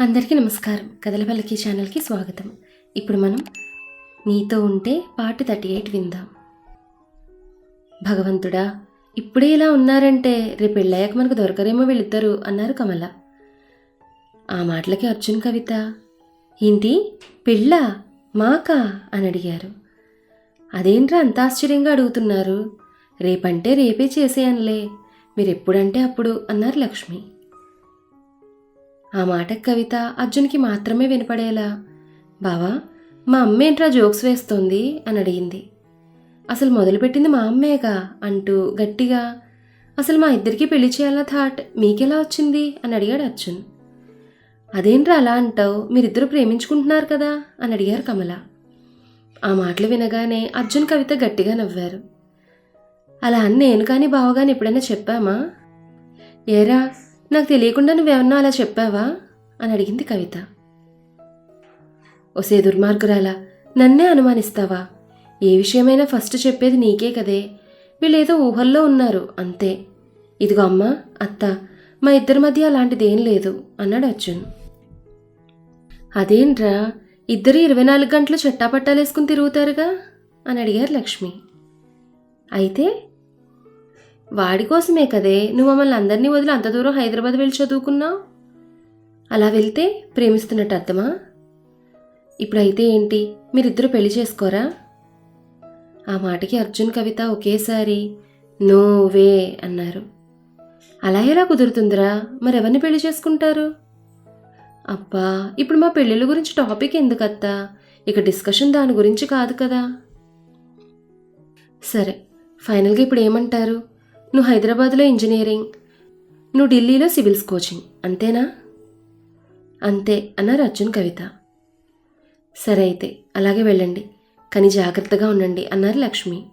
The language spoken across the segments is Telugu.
అందరికీ నమస్కారం. కథల పల్లకి ఛానల్కి స్వాగతం. ఇప్పుడు మనం నీతో ఉంటే పార్ట్ థర్టీ ఎయిట్ విందాం. భగవంతుడా ఇప్పుడే ఇలా ఉన్నారంటే రేపు పెళ్ళయ్యాక మనకు దొరకరేమో వీళ్ళిద్దరు అన్నారు కమల. ఆ మాటలకి అర్జున్ కవిత. ఏంటి పెళ్ళా మాకా? అని అడిగారు. అదేంట్రా అంత ఆశ్చర్యంగా అడుగుతున్నారు? రేపంటే రేపే చేసేయనులే. మీరు ఎప్పుడంటే అప్పుడు అన్నారు లక్ష్మి. ఆ మాట కవిత అర్జున్కి మాత్రమే వినపడేలా. బావా మా అమ్మేంట్రా జోక్స్ వేస్తోంది అని అడిగింది. అసలు మొదలుపెట్టింది మా అమ్మేగా అంటూ గట్టిగా అసలు మా ఇద్దరికి పెళ్ళి చేయాలన్న థాట్ మీకెలా వచ్చింది అని అడిగాడు అర్జున్. అదేంట్రా అలా అంటావు? మీరిద్దరు ప్రేమించుకుంటున్నారు కదా అని అడిగారు కమల. ఆ మాటలు వినగానే అర్జున్ కవిత గట్టిగా నవ్వారు. అలా అని నేను కానీ బావగాని ఎప్పుడైనా చెప్పామా? ఏరా నాకు తెలియకుండా నువ్వేమన్నా అలా చెప్పావా? అని అడిగింది కవిత. ఒసే దుర్మార్గురాలా నన్నే అనుమానిస్తావా? ఏ విషయమైనా ఫస్ట్ చెప్పేది నీకే కదే. వీళ్ళేదో ఊహల్లో ఉన్నారు అంతే. ఇదిగో అమ్మ అత్త మా ఇద్దరి మధ్య అలాంటిదేం లేదు అన్నాడు అర్జున్. అదేంట్రా ఇద్దరు ఇరవై నాలుగు గంటలు చట్టాపట్టాలేసుకుని తిరుగుతారుగా? అని అడిగారు లక్ష్మి. అయితే వాడి కోసమే కదే. నువ్వు మమ్మల్ని అందరినీ వదిలి అంత దూరం హైదరాబాద్ వెళ్ళి చదువుకున్నావు అలా వెళ్తే ప్రేమిస్తున్నట్టు అర్థమా? ఇప్పుడైతే ఏంటి? మీరిద్దరు పెళ్ళి చేసుకోరా? ఆ మాటకి అర్జున్ కవిత ఒకేసారి నో వే అన్నారు. అలా ఎలా కుదురుతుందిరా? మరెవరిని పెళ్ళి చేసుకుంటారు? అబ్బా ఇప్పుడు మా పెళ్ళిళ్ళ గురించి టాపిక్ ఎందుకత్తా? ఇక డిస్కషన్ దాని గురించి కాదు కదా. సరే ఫైనల్గా ఇప్పుడు ఏమంటారు? నువ్వు హైదరాబాద్లో ఇంజనీరింగ్ నువ్వు ఢిల్లీలో సివిల్స్ కోచింగ్ అంతేనా? అంతే అన్నారు అర్జున్ కవిత. సరే అయితే అలాగే వెళ్ళండి. కానీ జాగ్రత్తగా ఉండండి అన్నారు లక్ష్మి.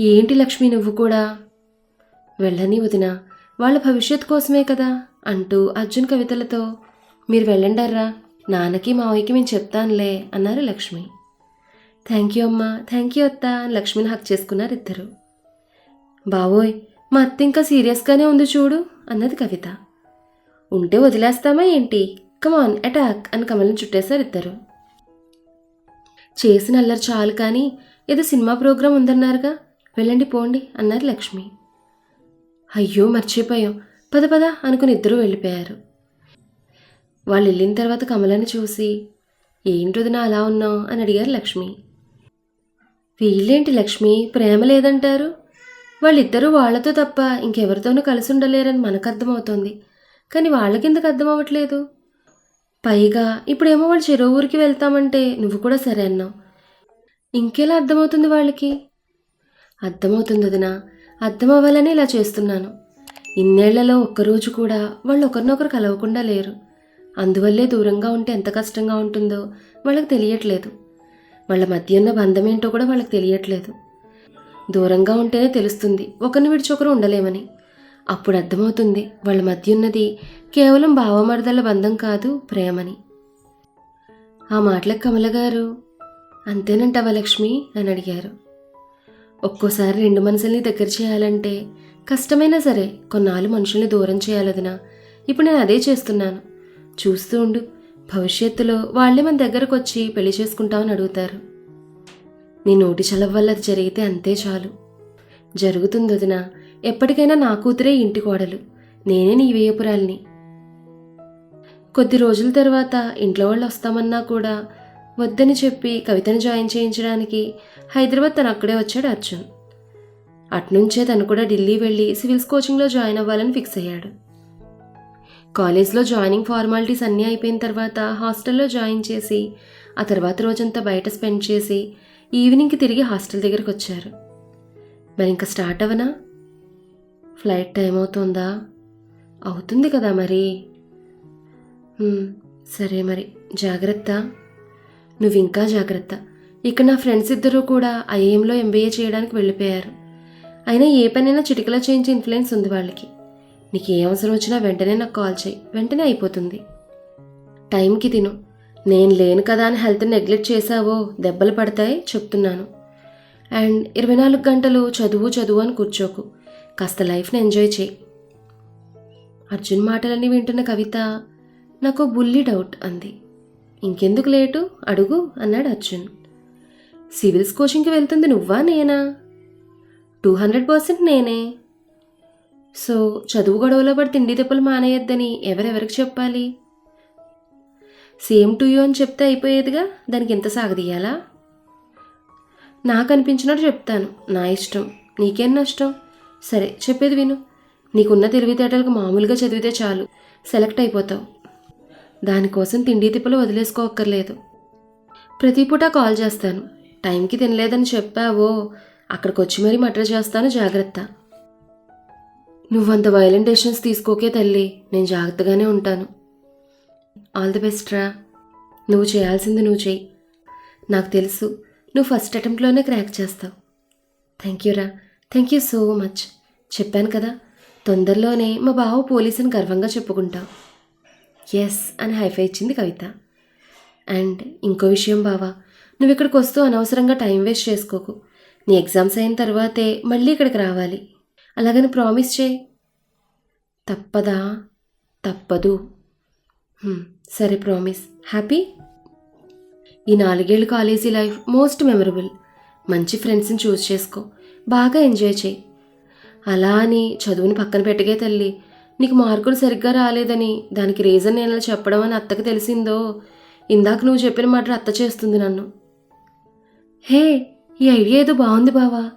ఏంటి లక్ష్మి నువ్వు కూడా? వెళ్ళని వదిన వాళ్ళ భవిష్యత్ కోసమే కదా అంటూ అర్జున్ కవితలతో మీరు వెళ్ళండర్రా నాన్నకి మావయ్యకి మేము చెప్తానులే అన్నారు లక్ష్మి. థ్యాంక్ యూ అమ్మా థ్యాంక్ యూ అత్త అని లక్ష్మిని హక్ చేసుకున్నారు ఇద్దరు. బావోయ్ మా అత్త ఇంకా సీరియస్గానే ఉంది చూడు అన్నది కవిత. ఉంటే వదిలేస్తామా ఏంటి? కమాన్ అటాక్ అని కమల్ని చుట్టేశారు ఇద్దరు. చేసిన అల్లరి చాలు కానీ ఏదో సినిమా ప్రోగ్రాం ఉందన్నారుగా వెళ్ళండి పోండి అన్నారు లక్ష్మి. అయ్యో మర్చిపోయాం. పద పద అనుకుని ఇద్దరూ వెళ్ళిపోయారు. వాళ్ళు వెళ్ళిన తర్వాత కమలని చూసి ఏంటొదినా అలా ఉన్నావు? అని అడిగారు లక్ష్మి. వీళ్ళేంటి లక్ష్మి ప్రేమ లేదంటారు? వాళ్ళిద్దరూ వాళ్ళతో తప్ప ఇంకెవరితోనూ కలిసి ఉండలేరని మనకు అర్థమవుతోంది కానీ వాళ్ళకిందుకు అర్థం అవ్వట్లేదు పైగా ఇప్పుడేమో వాళ్ళు చెరువు ఊరికి వెళ్తామంటే నువ్వు కూడా సరే అన్నావు. ఇంకెలా అర్థమవుతుంది వాళ్ళకి? అర్థమవుతుంది వదినా. అర్థం అవ్వాలని ఇలా చేస్తున్నాను. ఇన్నేళ్ళలో ఒక్కరోజు కూడా వాళ్ళు ఒకరినొకరు కలవకుండా లేరు. అందువల్లే దూరంగా ఉంటే ఎంత కష్టంగా ఉంటుందో వాళ్ళకి తెలియట్లేదు. వాళ్ళ మధ్య ఉన్న బంధం ఏంటో కూడా వాళ్ళకి తెలియట్లేదు. దూరంగా ఉంటేనే తెలుస్తుంది ఒకరిని విడిచి ఒకరు ఉండలేమని. అప్పుడు అర్థమవుతుంది వాళ్ళ మధ్య ఉన్నది కేవలం భావమర్దల బంధం కాదు ప్రేమని. ఆ మాటలకు కమల గారు అంతేనంటావా లక్ష్మి అని అడిగారు. ఒక్కోసారి రెండు మనసుల్ని దగ్గర చేయాలంటే కష్టమైనా సరే కొన్నాళ్ళు మనుషుల్ని దూరం చేయాలదినా ఇప్పుడు నేను అదే చేస్తున్నాను. చూస్తూ ఉండు భవిష్యత్తులో వాళ్ళే మన దగ్గరకు వచ్చి పెళ్ళి చేసుకుంటామని అడుగుతారు. నీ నోటి చలవ వల్ల అది జరిగితే అంతే చాలు. జరుగుతుంది వదిన. ఎప్పటికైనా నా కూతురే ఇంటి కోడలు. నేనే నీ వేయపురాల్ని. కొద్ది రోజుల తర్వాత ఇంట్లో వాళ్ళు వస్తామన్నా కూడా వద్దని చెప్పి కవితను జాయిన్ చేయించడానికి హైదరాబాద్ తను అక్కడే వచ్చాడు అర్జున్. అట్నుంచే తను కూడా ఢిల్లీ వెళ్ళి సివిల్స్ కోచింగ్లో జాయిన్ అవ్వాలని ఫిక్స్ అయ్యాడు. కాలేజ్లో జాయినింగ్ ఫార్మాలిటీస్ అన్నీ అయిపోయిన తర్వాత హాస్టల్లో జాయిన్ చేసి ఆ తర్వాత రోజంతా బయట స్పెండ్ చేసి ఈవినింగ్కి తిరిగి హాస్టల్ దగ్గరికి వచ్చారు. మరి ఇంకా స్టార్ట్ అవనా ఫ్లైట్ టైం అవుతుందా? అవుతుంది కదా మరి. సరే మరి జాగ్రత్త. నువ్వు ఇంకా జాగ్రత్త. ఇక నా ఫ్రెండ్స్ ఇద్దరూ కూడా ఐఏఎంలో ఎంబీఏ చేయడానికి వెళ్ళిపోయారు. అయినా ఏ పనైనా చిటికలో చేయించే ఇన్ఫ్లుయెన్స్ ఉంది వాళ్ళకి. నీకు ఏ అవసరం వచ్చినా వెంటనే నాకు కాల్ చేయి. వెంటనే అయిపోతుంది. టైంకి తిను. నేను లేను కదా అని హెల్త్ నెగ్లెక్ట్ చేసావో దెబ్బలు పడతాయి చెప్తున్నాను. అండ్ ఇరవై నాలుగు గంటలు చదువు చదువు అని కూర్చోకు. కాస్త లైఫ్ని ఎంజాయ్ చేయి. అర్జున్ మాటలన్నీ వింటున్న కవిత నాకు బుల్లి డౌట్ అంది. ఇంకెందుకు లేటు? అడుగు అన్నాడు అర్జున్. సివిల్స్ కోచింగ్కి వెళ్తుంది నువ్వా నేనా? టూ హండ్రెడ్ పర్సెంట్ నేనే. సో చదువు గొడవలో పడి తిండి దెబ్బలు మానేయొద్దని ఎవరెవరికి చెప్పాలి? సేమ్ టు యూ అని చెప్తే అయిపోయేదిగా? దానికి ఎంత సాగదీయాలా నాకు అనిపించినట్టు చెప్తాను. నా ఇష్టం. నీకేం నష్టం? సరే చెప్పేది విను. నీకున్న తెలివితేటలకు మామూలుగా చదివితే చాలు. సెలెక్ట్ అయిపోతావు. దానికోసం తిండి తిప్పలు వదిలేసుకోక్కర్లేదు. ప్రతి పూట కాల్ చేస్తాను. టైంకి తినలేదని చెప్పావో అక్కడికి వచ్చి మరీ మటర్ చేస్తాను జాగ్రత్త. నువ్వంత వైలెంట్ డెసిషన్స్ తీసుకోకే తల్లి. నేను జాగ్రత్తగానే ఉంటాను. ఆల్ ది బెస్ట్ రా. నువ్వు చేయాల్సింది నువ్వు చెయ్యి నాకు తెలుసు నువ్వు ఫస్ట్ అటెంప్ట్లోనే క్రాక్ చేస్తావు. థ్యాంక్ యూ రా. Thank you so much. చెప్పాను కదా తొందరలోనే మా బావ పోలీసుని గర్వంగా చెప్పుకుంటావు. ఎస్ అని హైఫై ఇచ్చింది కవిత. అండ్ ఇంకో విషయం బావా నువ్వు ఇక్కడికి వస్తూ అనవసరంగా టైం వేస్ట్ చేసుకోకు. నీ ఎగ్జామ్స్ అయిన తర్వాతే మళ్ళీ ఇక్కడికి రావాలి. అలాగని ప్రామిస్ చేయి. తప్పదా? తప్పదు. Hmm. సరే ప్రామిస్ హ్యాపీ ఈ నాలుగేళ్ళు కాలేజీ లైఫ్ మోస్ట్ మెమరబుల్ మంచి ఫ్రెండ్స్ని చూస్ చేసుకో. బాగా ఎంజాయ్ చేయి. అలా అని చదువుని పక్కన పెట్టగే తల్లి. నీకు మార్కులు సరిగ్గా రాలేదని దానికి రీజన్ నేను చెప్పడం అని అత్తకు తెలిసిందో? ఇందాక నువ్వు చెప్పిన మాట అత్త చేస్తుంది నన్ను. హే ఈ ఐడియా ఏదో బాగుంది బావా.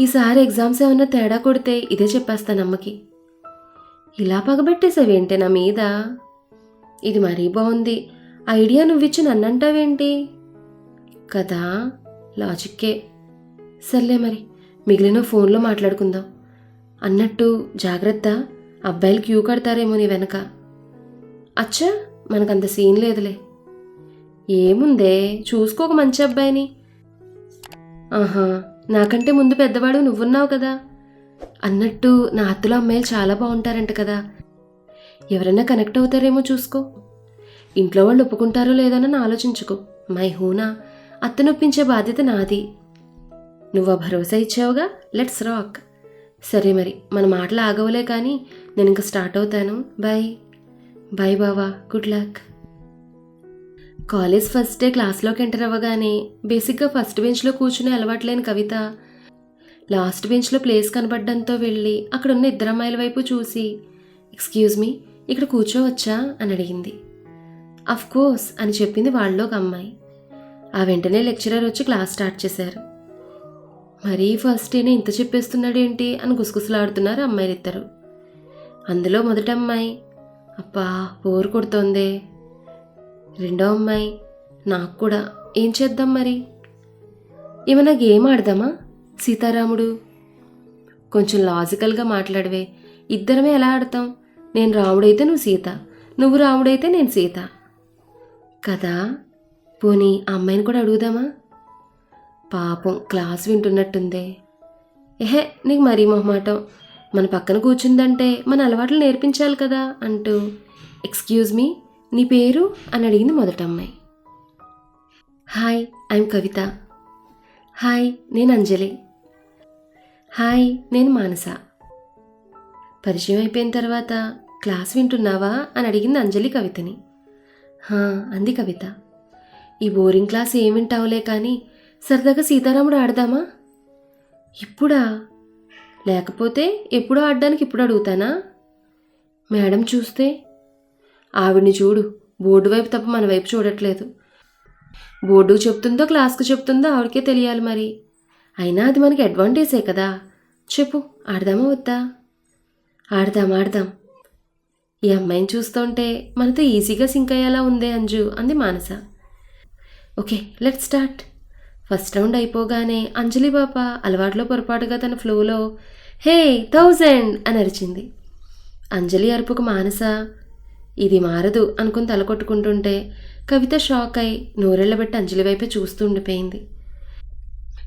ఈసారి ఎగ్జామ్స్ ఏమన్నా తేడా కొడితే ఇదే చెప్పేస్తాను అమ్మకి. ఇలా పగబెట్టేసావేంటే నా మీద? ఇది మరీ బాగుంది ఐడియా నువ్విచ్చి నన్నంటావేంటి? కదా లాజిక్కే. సర్లే మరి మిగిలిన ఫోన్లో మాట్లాడుకుందాం. అన్నట్టు జాగ్రత్త అబ్బాయిలు క్యూ కడతారేమో నీ వెనక. అచ్చా మనకంత సీన్ లేదులే. ఏముందే చూసుకోక మంచి అబ్బాయిని. ఆహా నాకంటే ముందు పెద్దవాడు నువ్వున్నావు కదా. అన్నట్టు నా అత్తలో అమ్మాయిలు చాలా బాగుంటారంట కదా. ఎవరైనా కనెక్ట్ అవుతారేమో చూసుకో. ఇంట్లో వాళ్ళు ఒప్పుకుంటారో లేదనని ఆలోచించుకో. మై హూనా అత్తనొప్పించే బాధ్యత నాది. నువ్వు ఆ భరోసా ఇచ్చావుగా? Let's rock. సరే మరి మన మాటలు ఆగవులే కానీ నేను ఇంకా స్టార్ట్ అవుతాను. బాయ్ బాయ్ బావా good luck. College first day క్లాస్లోకి enter అవ్వగానే బేసిక్గా ఫస్ట్ బెంచ్లో కూర్చునే అలవాట్లేని కవిత. లాస్ట్ బెంచ్లో ప్లేస్ కనబడడంతో వెళ్ళి అక్కడున్న ఇద్దరు అమ్మాయిల వైపు చూసి ఎక్స్క్యూజ్ మీ ఇక్కడ కూర్చోవచ్చా? అని అడిగింది. అఫ్ కోర్స్ అని చెప్పింది వాళ్ళలో ఒక అమ్మాయి. ఆ వెంటనే లెక్చరర్ వచ్చి క్లాస్ స్టార్ట్ చేశారు. మరీ ఫస్ట్ డేనే ఇంత చెప్పేస్తున్నాడేంటి? అని గుసగుసలాడుతున్నారు అమ్మాయిలిద్దరు. అందులో మొదటి అమ్మాయి. అబ్బా బోరు కొడుతోందే. రెండో అమ్మాయి. నాకు కూడా. ఏం చేద్దాం మరి? ఏమైనా గేమ్ ఆడదామా? సీతారాముడు. కొంచెం లాజికల్గా మాట్లాడవే. ఇద్దరమే ఎలా ఆడతాం? నేను రాముడైతే నువ్వు సీత. నువ్వు రాముడైతే నేను సీత. కదా? పోనీ అమ్మాయిని కూడా అడుగుదామా? పాపం క్లాస్ వింటున్నట్టుందే. ఎహే నీకు మరీ మొహమాటం. మన పక్కన కూర్చుందంటే మన అలవాట్లు నేర్పించాలి కదా అంటూ. ఎక్స్క్యూజ్ మీ నీ పేరు? అని అడిగింది మొదట అమ్మాయి. Hi I'm Kavitha. హాయ్ నేను అంజలి. హాయ్ నేను మానస. పరిచయం అయిపోయిన తర్వాత క్లాస్ వింటున్నావా అని అడిగింది అంజలి కవితని. హా అంది కవిత. ఈ బోరింగ్ క్లాస్ ఏం వింటావులే కానీ సరదాగా సీతారాముడు ఆడదామా? ఇప్పుడా? లేకపోతే ఎప్పుడు ఆడడానికి ఇప్పుడు అడుగుతానా? మేడం చూస్తే ఆవిడ్ని చూడు బోర్డు వైపు తప్ప మన వైపు చూడట్లేదు. బోర్డుకు చెప్తుందో క్లాస్కు చెప్తుందో ఆవిడకే తెలియాలి మరి. అయినా అది మనకి అడ్వాంటేజే కదా. చెప్పు ఆడదామా వద్దా? ఆడదాం ఆడదాం. ఈ అమ్మాయిని చూస్తుంటే మనతో ఈజీగా సింక్ అయ్యేలా ఉందే అంజు అంది Manasa. Okay let start. First round అయిపోగానే అంజలి పాప అలవాట్లో పొరపాటుగా తన ఫ్లోలో హే థౌజండ్ అని అరిచింది. అంజలి అరుపుకు మానస ఇది మారదు అనుకుని తల కొట్టుకుంటుంటే కవిత షాక్ అయి నోరెళ్ళబెట్టి అంజలి వైపే చూస్తూ ఉండిపోయింది.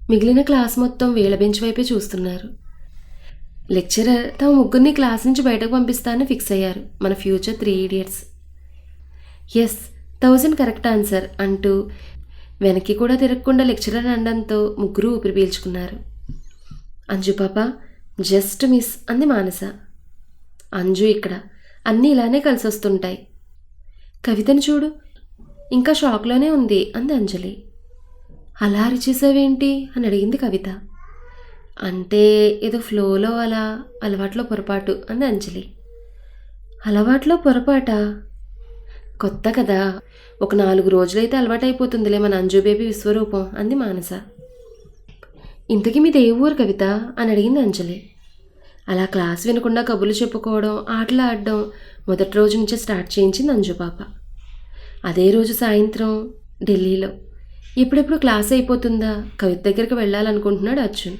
మిగిలిన క్లాస్ మొత్తం వీళ్ళ బెంచ్ వైపే చూస్తున్నారు. లెక్చరర్ తమ ముగ్గురిని క్లాస్ నుంచి బయటకు పంపిస్తానని ఫిక్స్ అయ్యారు మన future three idiots S thousand correct answer అంటూ వెనక్కి కూడా తిరగకుండా లెక్చరర్ అనడంతో ముగ్గురు ఊపిరి పీల్చుకున్నారు. అంజు పాప జస్ట్ మిస్ అంది మానస. అంజు ఇక్కడ అన్నీ ఇలానే కలిసి వస్తుంటాయి. కవితను చూడు ఇంకా షాక్లోనే ఉంది అంది అంజలి. అలా అరిచేసావేంటి? అని అడిగింది కవిత. అంటే ఏదో ఫ్లోలో అలా అలవాట్లో పొరపాటు అంది అంజలి. అలవాట్లో పొరపాట? కొత్త కదా. ఒక నాలుగు రోజులైతే అలవాటైపోతుందిలే మన అంజు బేబీ విశ్వరూపం అంది మానస. ఇంతకీ మీది ఏ ఊరు కవిత? అని అడిగింది అంజలి. అలా క్లాస్ వినకుండా కబుర్లు చెప్పుకోవడం ఆటలు ఆడడం మొదటి రోజు నుంచే స్టార్ట్ చేయించింది అంజు పాప. అదే రోజు సాయంత్రం ఢిల్లీలో. ఎప్పుడెప్పుడు క్లాస్ అయిపోతుందా? కవిత దగ్గరికి వెళ్ళాలనుకుంటున్నాడు అర్జున్.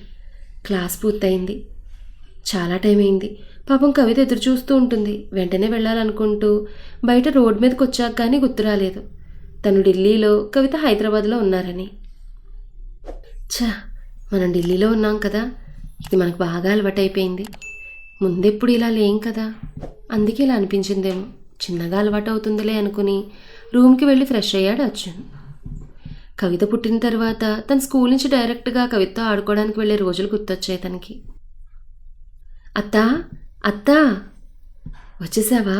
క్లాస్ పూర్తయింది. చాలా టైం అయింది పాపం కవిత ఎదురు చూస్తూ ఉంటుంది. వెంటనే వెళ్ళాలనుకుంటూ బయట రోడ్ మీదకి వచ్చాక కానీ గుర్తు రాలేదు. తను ఢిల్లీలో కవిత హైదరాబాద్లో ఉన్నారని. ఛా! మనం ఢిల్లీలో ఉన్నాం కదా. ఇది మనకు బాగా అలవాటైపోయింది. ముందెప్పుడు ఇలా లేం కదా. అందుకే ఇలా అనిపించిందేమో. చిన్నగా అలవాటు అవుతుందిలే అనుకుని రూమ్కి వెళ్ళి ఫ్రెష్ అయ్యాడు అర్జున్. కవిత పుట్టిన తర్వాత తన స్కూల్ నుంచి డైరెక్ట్గా కవితతో ఆడుకోవడానికి వెళ్ళే రోజులు గుర్తొచ్చాయి తనకి. అత్తా అత్తా! వచ్చేసావా?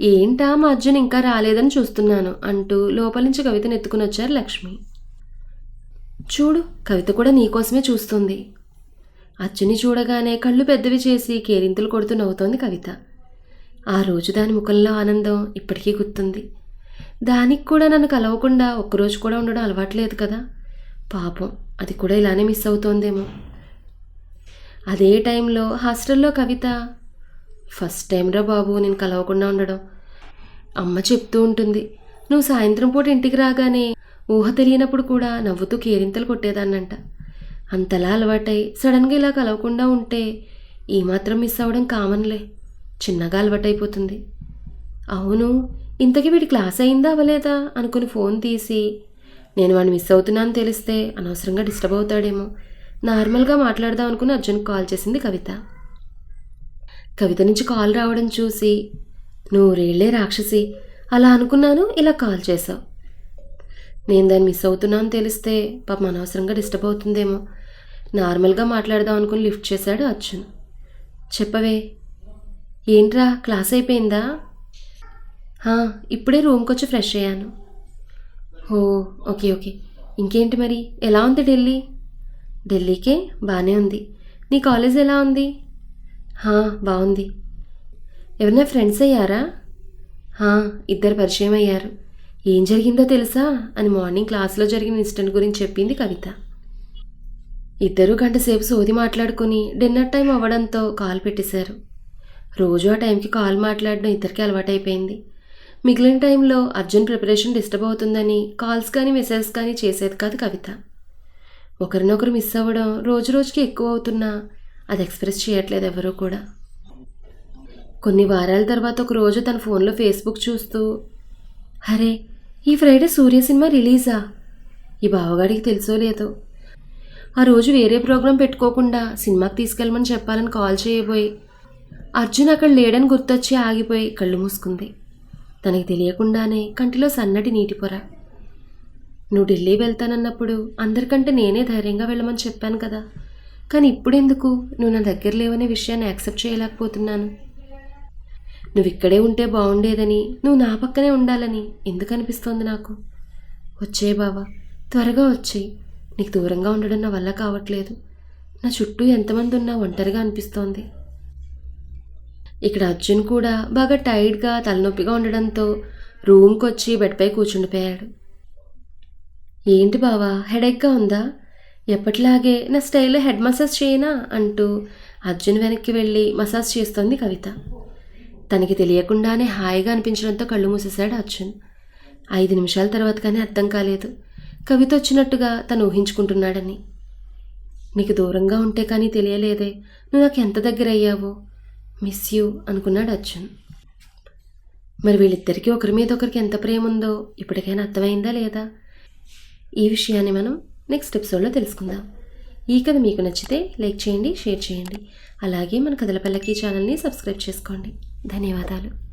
ఏంటా మా అర్జున్ ఇంకా రాలేదని చూస్తున్నాను అంటూ లోపల నుంచి కవితను ఎత్తుకుని వచ్చారు లక్ష్మి. చూడు కవిత కూడా నీకోసమే చూస్తుంది. అర్జుని చూడగానే కళ్ళు పెద్దవి చేసి కేరింతలు కొడుతూ నవ్వుతోంది కవిత. ఆ రోజు దాని ముఖంలో ఆనందం ఇప్పటికీ గుర్తుంది. దానికి కూడా నన్ను కలవకుండా ఒక్కరోజు కూడా ఉండడం అలవాట్లేదు కదా. పాపం అది కూడా ఇలానే మిస్ అవుతోందేమో. అదే టైంలో హాస్టల్లో కవిత ఫస్ట్ టైం రా బాబు నేను కలవకుండా ఉండడం. అమ్మ చెప్తూ ఉంటుంది నువ్వు సాయంత్రం పూట ఇంటికి రాగానే ఊహ తెలియనప్పుడు కూడా నవ్వుతూ కేరింతలు కొట్టేదాన్నంట. అంతలా అలవాటై సడన్గా ఇలా కలవకుండా ఉంటే ఏమాత్రం మిస్ అవ్వడం కామన్లే చిన్నగా అలవాటైపోతుంది. అవును ఇంతకీ వీడి క్లాస్ అయిందా అవ్వలేదా అనుకుని ఫోన్ తీసి నేను వాడిని మిస్ అవుతున్నాను తెలిస్తే అనవసరంగా డిస్టర్బ్ అవుతాడేమో. నార్మల్గా మాట్లాడదాం అనుకుని అర్జున్కి కాల్ చేసింది కవిత. కవిత నుంచి కాల్ రావడం చూసి నువ్వు రేళ్ళే రాక్షసి అలా అనుకున్నాను ఇలా కాల్ చేసావు నేను దాన్ని మిస్ అవుతున్నాను తెలిస్తే పాపం అనవసరంగా డిస్టర్బ్ అవుతుందేమో. నార్మల్గా మాట్లాడదాం అనుకుని లిఫ్ట్ చేశాడు అర్జున్. చెప్పవే ఏంట్రా క్లాస్ అయిపోయిందా? ఇప్పుడే రూమ్కి వచ్చి ఫ్రెష్ అయ్యాను. Oh okay okay. ఇంకేంటి మరి? ఎలా ఉంది ఢిల్లీ? ఢిల్లీకే బాగానే ఉంది. నీ కాలేజ్ ఎలా ఉంది? "హా, బాగుంది ఎవరైనా ఫ్రెండ్స్ అయ్యారా? ఇద్దరు పరిచయం అయ్యారు. ఏం జరిగిందో తెలుసా? అని మార్నింగ్ క్లాస్లో జరిగిన ఇన్సిడెంట్ గురించి చెప్పింది కవిత. ఇద్దరు గంట సేపు సోది మాట్లాడుకుని డిన్నర్ టైం అవ్వడంతో కాల్ పెట్టేశారు. రోజు ఆ టైంకి కాల్ మాట్లాడడం ఇద్దరికి అలవాటైపోయింది. మిగిలిన టైంలో అర్జున్ ప్రిపరేషన్ డిస్టర్బ్ అవుతుందని కాల్స్ కానీ మెసేజ్ కానీ చేసేది కాదు కవిత. ఒకరినొకరు మిస్ అవ్వడం రోజు రోజుకి ఎక్కువ అవుతున్నా అది ఎక్స్ప్రెస్ చేయట్లేదు ఎవరూ కూడా. కొన్ని వారాల తర్వాత ఒక రోజు తన ఫోన్లో ఫేస్బుక్ చూస్తూ అరే ఈ ఫ్రైడే సూర్య సినిమా రిలీజా ఈ బావగాడికి తెలుసో లేదో? ఆ రోజు వేరే ప్రోగ్రాం పెట్టుకోకుండా సినిమాకి తీసుకెళ్ళమని చెప్పాలని కాల్ చేయబోయి అర్జున్ అక్కడ లేడని గుర్తొచ్చి ఆగిపోయి కళ్ళు మూసుకుంది. తనకి తెలియకుండానే కంటిలో సన్నటి నీటి పొర. నువ్వు ఢిల్లీ వెళ్తానన్నప్పుడు అందరికంటే నేనే ధైర్యంగా వెళ్ళమని చెప్పాను కదా. కానీ ఇప్పుడెందుకు? నువ్వు నా దగ్గర లేవనే విషయాన్ని యాక్సెప్ట్ చేయలేకపోతున్నాను. నువ్వు ఇక్కడే ఉంటే బాగుండేదని నువ్వు నా పక్కనే ఉండాలని ఎందుకు అనిపిస్తోంది నాకు? వచ్చే బావా త్వరగా వచ్చేయి. నీకు దూరంగా ఉండడం నా వల్ల కావట్లేదు. నా చుట్టూ ఎంతమంది ఉన్నా ఒంటరిగా అనిపిస్తోంది. ఇక్కడ అర్జున్ కూడా బాగా టైర్డ్గా తలనొప్పిగా ఉండడంతో రూమ్కి వచ్చి బెడ్పై కూర్చుండిపోయాడు. ఏంటి బావా హెడేక్గా ఉందా? ఎప్పటిలాగే నా స్టైల్లో హెడ్ మసాజ్ చేయనా? అంటూ అర్జున్ వెనక్కి వెళ్ళి మసాజ్ చేస్తోంది కవిత. తనకి తెలియకుండానే హాయిగా అనిపించడంతో కళ్ళు మూసేశాడు అర్జున్. ఐదు నిమిషాల తర్వాత కానీ అర్థం కాలేదు. కవిత వచ్చినట్టుగా తను ఊహించుకుంటున్నాడని. నీకు దూరంగా ఉంటే కానీ తెలియలేదే. నువ్వు నాకు ఎంత దగ్గర అయ్యావో మిస్ యూ అనుకున్నాడు అర్జున్. మరి వీళ్ళిద్దరికీ ఒకరి మీద ఒకరికి ఎంత ప్రేమ ఉందో ఇప్పటికైనా అర్థమైందా లేదా? ఈ విషయాన్ని మనం నెక్స్ట్ ఎపిసోడ్లో తెలుసుకుందాం. ఈ కథ మీకు నచ్చితే లైక్ చేయండి షేర్ చేయండి. అలాగే మన కథల పల్లకి ఛానల్ని సబ్స్క్రైబ్ చేసుకోండి. ధన్యవాదాలు.